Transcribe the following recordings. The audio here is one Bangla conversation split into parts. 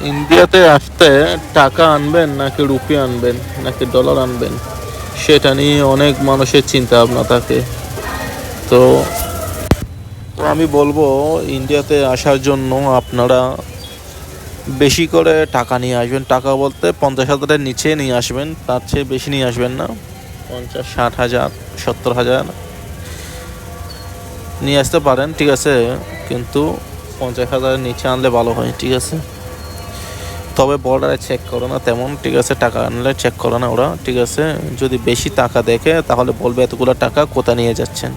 ইন্ডিয়াতে আসতে টাকা আনবেন নাকি রুপি আনবেন নাকি ডলার আনবেন, সেটা নিয়ে অনেক মানুষের চিন্তা ভাবনা থাকে। তো আমি বলব, ইন্ডিয়াতে আসার জন্য আপনারা বেশি করে টাকা নিয়ে আসবেন। টাকা বলতে পঞ্চাশ হাজারের নিচে নিয়ে আসবেন, তার চেয়ে বেশি নিয়ে আসবেন না। পঞ্চাশ, ষাট হাজার, সত্তর হাজার নিয়ে আসতে পারেন, ঠিক আছে। কিন্তু পঞ্চাশ হাজারের নিচে আনলে ভালো হয়, ঠিক আছে? তবে বর্ডারে চেক করো না, তেমন ঠিক আছে, টাকা আনলে চেক করো না ওরা, ঠিক আছে? যদি বেশি টাকা দেখে, তাহলে বলবে এতগুলো টাকা কোথা নিয়ে যাচ্ছেন?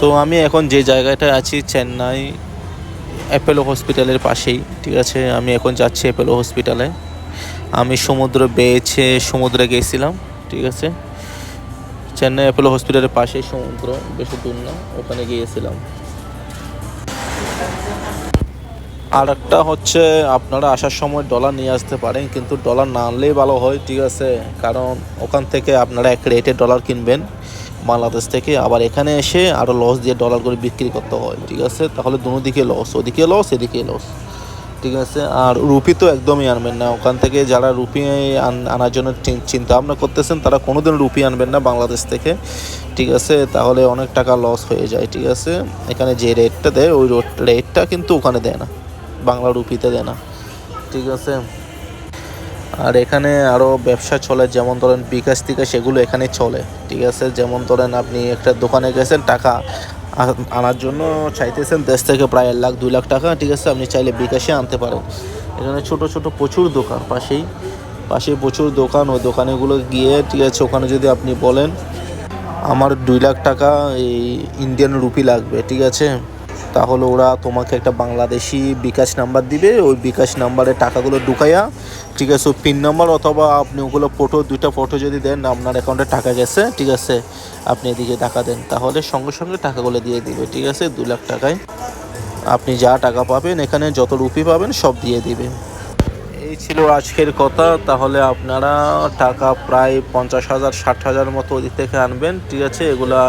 তো আমি এখন যে জায়গাটায় আছি, চেন্নাই অ্যাপেলো হসপিটালের পাশেই, ঠিক আছে? আমি এখন যাচ্ছি অ্যাপেলো হসপিটালে আমি সমুদ্র বেয়েছে সমুদ্রে গিয়েছিলাম ঠিক আছে? চেন্নাই অ্যাপেলো হসপিটালের পাশেই সমুদ্র, বেশি দূর না, ওখানে গিয়েছিলাম। আর একটা হচ্ছে আপনারা আসার সময় ডলার নিয়ে আসতে পারেন, কিন্তু ডলার না আনলেই ভালো হয়, ঠিক আছে? কারণ ওখান থেকে আপনারা এক রেটে ডলার কিনবেন, বাংলাদেশ থেকে। আবার এখানে এসে আরও লস দিয়ে ডলার করে বিক্রি করতে হয়, ঠিক আছে? তাহলে দুনো দিকে লস ওদিকে লস এদিকে লস ঠিক আছে? আর রুপি তো একদমই আনবেন না। ওখান থেকে যারা রুপি আন- আনার জন্য চিন্তা ভাবনা করতেছেন, তারা কোনোদিন রুপি আনবেন না বাংলাদেশ থেকে, ঠিক আছে? তাহলে অনেক টাকা লস হয়ে যায়, ঠিক আছে? এখানে যে রেটটা দেয়, ওই রেটটা কিন্তু ওখানে দেয় না। বাংলা রুপিতে দেয় না। ঠিক আছে? আর এখানে আরও ব্যবসা চলে, যেমন ধরেন বিকাশ টিকাশ এগুলো এখানে চলে। ঠিক আছে? যেমন ধরেন আপনি একটা দোকানে গেছেন, টাকা আনার জন্য চাইতেছেন, দেশ থেকে প্রায় এক লাখ, দুই লাখ টাকা, ঠিক আছে? আপনি চাইলে বিকাশে আনতে পারেন। এখানে ছোট ছোট প্রচুর দোকান পাশেই। পাশেই প্রচুর দোকান, ওই দোকানেগুলো গিয়ে, ঠিক আছে? ওখানে যদি আপনি বলেন, আমার দুই লাখ টাকা এই ইন্ডিয়ান রুপি লাগবে। ঠিক আছে? তাহলে ওরা তোমাকে একটা বাংলাদেশি বিকাশ নাম্বার দিবে, ওই বিকাশ নাম্বারে টাকাগুলো ঢুকাইয়া, ঠিক আছে পিন নাম্বার অথবা আপনি ওগুলো ফটো দুইটা ফটো যদি দেন, আপনার অ্যাকাউন্টে টাকা গেছে, ঠিক আছে, আপনি এদিকে টাকা দেন, তাহলে সঙ্গে সঙ্গে টাকাগুলো দিয়ে দিবে, ঠিক আছে, দু লাখ টাকায়। আপনি যা টাকা পাবেন, এখানে যত রুপি পাবেন, সব দিয়ে দিবে। এই ছিল আজকের কথা। তাহলে আপনারা টাকা প্রায় পঞ্চাশ হাজার, ষাট হাজার মতো ওদিক থেকে আনবেন, ঠিক আছে? এগুলা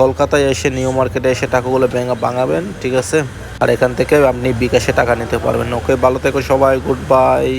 কলকাতায় এসে, নিউ মার্কেটে এসে টাকাগুলো ব্যাঙ্গা বাঙাবেন ঠিক আছে? আর এখান থেকে আপনি বিকাশে টাকা নিতে পারবেন। ওকে, ভালো থেকো সবাই, গুড বাই।